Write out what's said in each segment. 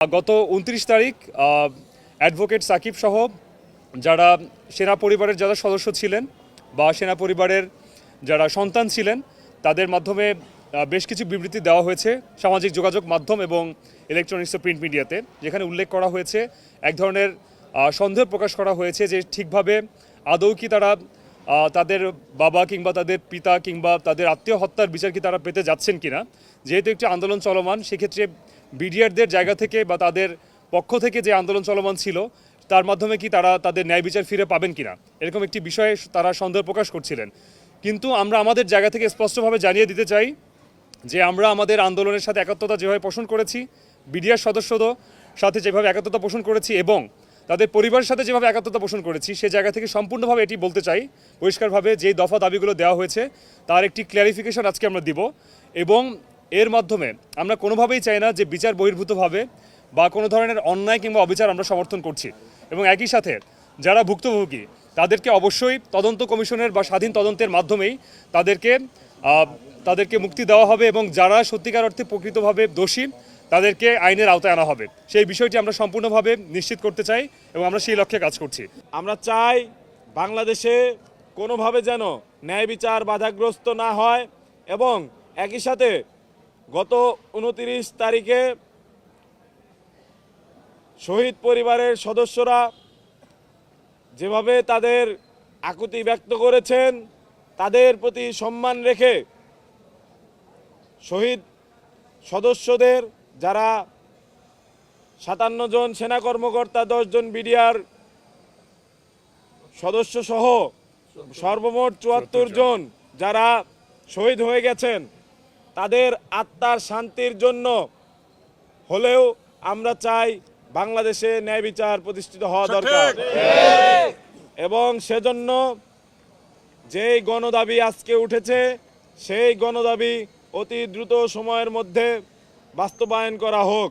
গত উনত্রিশ তারিখ অ্যাডভোকেট সাকিব সহ যারা সেনা পরিবারের যারা সদস্য ছিলেন বা সেনা পরিবারের যারা সন্তান ছিলেন, তাদের মাধ্যমে বেশ কিছু বিবৃতি দেওয়া হয়েছে সামাজিক যোগাযোগ মাধ্যম এবং ইলেকট্রনিক্স প্রিন্ট মিডিয়াতে যেখানে উল্লেখ করা হয়েছে, এক ধরনের সন্দেহ প্রকাশ করা হয়েছে যে ঠিকভাবে আদৌ কি তারা তাদের বাবা কিংবা তাদের পিতা কিংবা তাদের আত্মীয় হত্যার বিচার কি তারা পেতে যাচ্ছেন কিনা? যেহেতু একটি আন্দোলন চলমান, সেক্ষেত্রে বিডিআরদের জায়গা থেকে বা তাদের পক্ষ থেকে যে আন্দোলন চলমান ছিল, তার মাধ্যমে কি তারা তাদের ন্যায় বিচার ফিরে পাবেন কিনা? এরকম একটি বিষয়ে তারা সন্দেহ প্রকাশ করছিলেন। কিন্তু আমরা আমাদের জায়গা থেকে স্পষ্টভাবে জানিয়ে দিতে চাই যে আমরা আমাদের আন্দোলনের সাথে একাত্মতা যেভাবে পোষণ করেছি, বিডিআর সদস্যদের সাথে যেভাবে একাত্মতা পোষণ করেছি এবং তাদের পরিবারের সাথে যেভাবে একাত্মতা পোষণ করেছি, সে জায়গা থেকে সম্পূর্ণভাবে এটি বলতে চাই। পরিষ্কারভাবে যে দফা দাবিগুলো দেওয়া হয়েছে, তার একটি ক্ল্যারিফিকেশন আজকে আমরা দিব এবং এর মাধ্যমে আমরা কোনোভাবেই চাই না যে বিচার বহির্ভূতভাবে বা কোনো ধরনের অন্যায় কিংবা অবিচার আমরা সমর্থন করছি। এবং একই সাথে যারা ভুক্তভোগী, তাদেরকে অবশ্যই তদন্ত কমিশনের বা স্বাধীন তদন্তের মাধ্যমেই তাদেরকে তাদেরকে মুক্তি দেওয়া হবে এবং যারা সত্যিকার অর্থে প্রকৃতভাবে দোষী তাদেরকে আইনের আওতায় আনা হবে। সেই বিষয়টি আমরা সম্পূর্ণভাবে নিশ্চিত করতে চাই এবং আমরা সেই লক্ষ্যে কাজ করছি। আমরা চাই বাংলাদেশে কোনোভাবে যেন ন্যায় বিচার বাধাগ্রস্ত না হয় এবং একই সাথে গত উনতিরিশ তারিখে শহীদ পরিবারের সদস্যরা যেভাবে তাদের আকুতি ব্যক্ত করেছেন, তাদের প্রতি সম্মান রেখে শহীদ সদস্যদের যারা সাতান্ন জন সেনা কর্মকর্তা দশজন বিডিআর সদস্য সহ সর্বমোট চুয়াত্তর জন। যারা শহীদ হয়ে গেছেন তাদের আত্মার শান্তির জন্য হলেও আমরা চাই বাংলাদেশে ন্যায় বিচার প্রতিষ্ঠিত হওয়া দরকার। এবং সেজন্য যেই গণদাবি আজকে উঠেছে সেই গণদাবি অতি দ্রুত সময়ের মধ্যে বাস্তবায়ন করা হোক।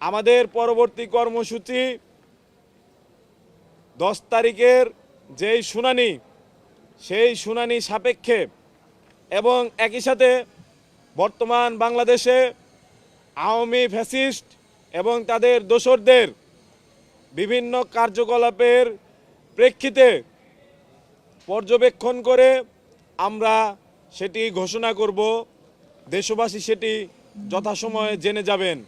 আমাদের পরবর্তী কর্মসূচি দশ তারিখের যেই শুনানি, সেই শুনানি সাপেক্ষে এবং একই সাথে বর্তমান বাংলাদেশে আওয়ামী ফ্যাসিস্ট এবং তাদের দোসরদের বিভিন্ন কার্যকলাপের প্রেক্ষিতে পর্যবেক্ষণ করে আমরা সেটি ঘোষণা করব। দেশবাসী সেটি যথাসময়ে জেনে যাবেন।